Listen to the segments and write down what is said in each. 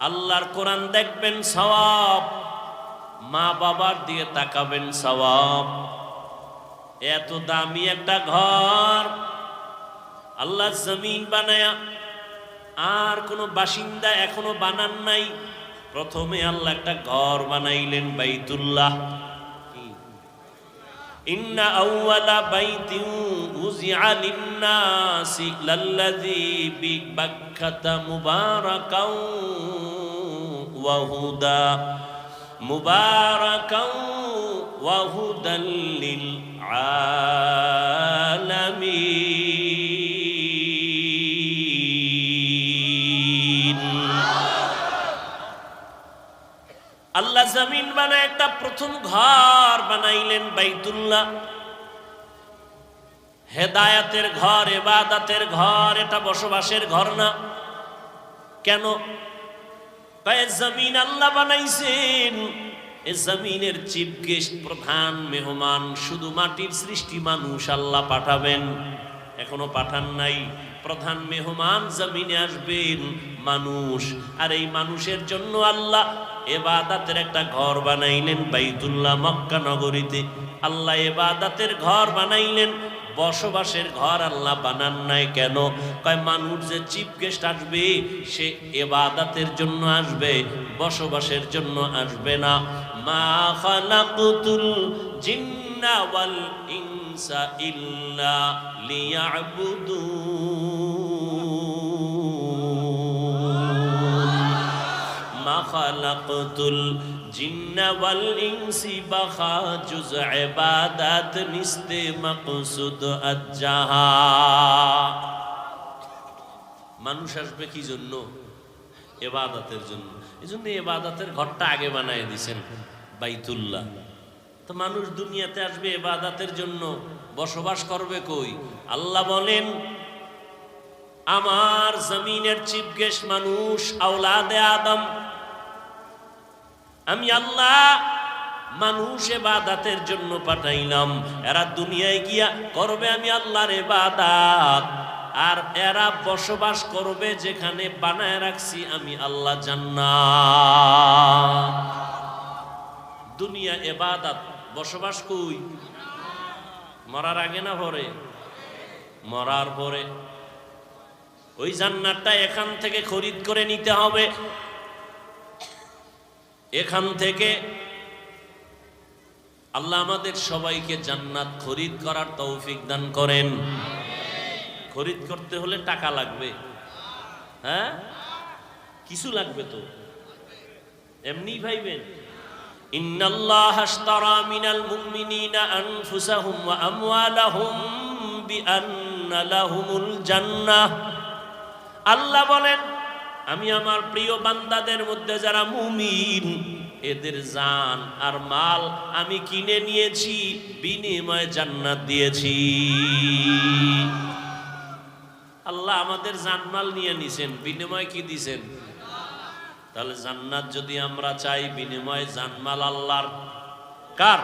আল্লাহর কোরআন দেখবেন সওয়াব। মা বাবার দিয়ে তাকাবেন সওয়াব। এত দামি একটা ঘর। আল্লাহ জমিন বানায়া আর কোনো বাসিন্দা এখনও বানান নাই। প্রথমে আল্লাহ একটা ঘর বানাইলেন বাইতুল্লাহ। إن أول بيت وزع للناس للذي ببكة مباركا وهدى. مباركا وهدى للعالمين. আল্লাহ জমিন বানায় একটা প্রথম ঘর বানাইলেন বাইতুল্লাহ। হেদায়াতের ঘর, এবাদাতের ঘর, এটা বসবাসের ঘর না। কেন? জমিন আল্লাহ বানাইছেন। এ জমিনের চিফ গেস্ট, প্রধান, মেহমান, শুধু মাটির সৃষ্টি মানুষ আল্লাহ পাঠাবেন। এখনও পাঠান নাই। প্রধান, মেহমান জমিনে আসবেন মানুষ। আর এই মানুষের জন্য আল্লাহ এবাদাতের একটা ঘর বানাইলেন বাইতুল্লাহ মক্কা নগরীতে। আল্লাহ এবাদাতের ঘর বানাইলেন, বসবাসের ঘর আল্লাহ বানান নাই কেন? কয়, মানুষ যে চিফ গেস্ট আসবে, সে এবাদাতের জন্য আসবে, বসবাসের জন্য আসবে না। মা জিন্না ইনসা ইল্লা খালাকতুল জিন্না ওয়াল ইনসি বাখা জুজ ইবাদাত নিস্তে মাকসুদ আজ্জাহা। মানুষ আসবে কি জন্য? এবাদাতের জন্য। এই জন্য এবাদাতের ঘরটা আগে বানায় দিছেন বাইতুল্লাহ। তো মানুষ দুনিয়াতে আসবে এবাদাতের জন্য। বসবাস করবে কই? আল্লাহ বলেন, আমার জমিনের গেস্ট মানুষ, আওলাদে আদম আমি আল্লাহ মানুষ এবাদাতের জন্য পাঠাইলাম। এরা দুনিয়ায় গিয়া করবে আমি আল্লাহর এবাদাত। আর এরা বসবাস করবে যেখানে বানায় রাখছি আমি আল্লাহ জান্নাত। দুনিয়া এবাদাত, বসবাস কই? মরার আগে না পরে? মরার পরে। ওই জান্নাতটা এখান থেকে খরিদ করে নিতে হবে। এখান থেকে আল্লাহ আমাদের সবাইকে জান্নাত খরিদ করার তৌফিক দান করেন। খরিদ করতে হলে টাকা লাগবে। হ্যাঁ? কিছু লাগবে তো। এমনি ভাইবেন। জান্নাহ। আল্লাহ বলেন আমি আমার প্রিয় বান্দাদের মধ্যে যারা মুমিন, এদের জান আর মাল আমি কিনে নিয়েছি, বিনিময়ে জান্নাত দিয়েছি। আল্লাহ আমাদের জানমাল নিয়ে নিছেন, বিনিময় কি দিছেন? তাহলে জান্নাত যদি আমরা চাই, বিনিময় জানমাল আল্লাহর। কার?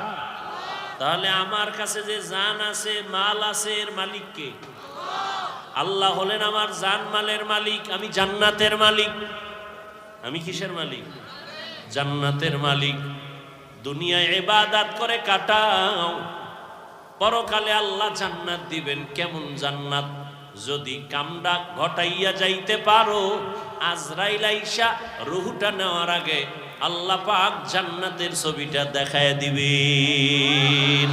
তাহলে আমার কাছে যে জান আছে, মাল আছে, এর মালিক কে? আল্লাহ হলেন আমার জান মালের মালিক, আমি জান্নাতের মালিক। আমি কিসের মালিক? জান্নাতের মালিক। দুনিয়ায় এবাদাত করে কাটাও। পরকালে আল্লাহ জান্নাত দিবেন। কেমন জান্নাত? যদি কামডা ঘটাইয়া যাইতে পারো, আজরাইল আইসা রুহুটা নেওয়ার আগে আল্লাহ পাক জান্নাতের ছবিটা দেখায় দিবেন।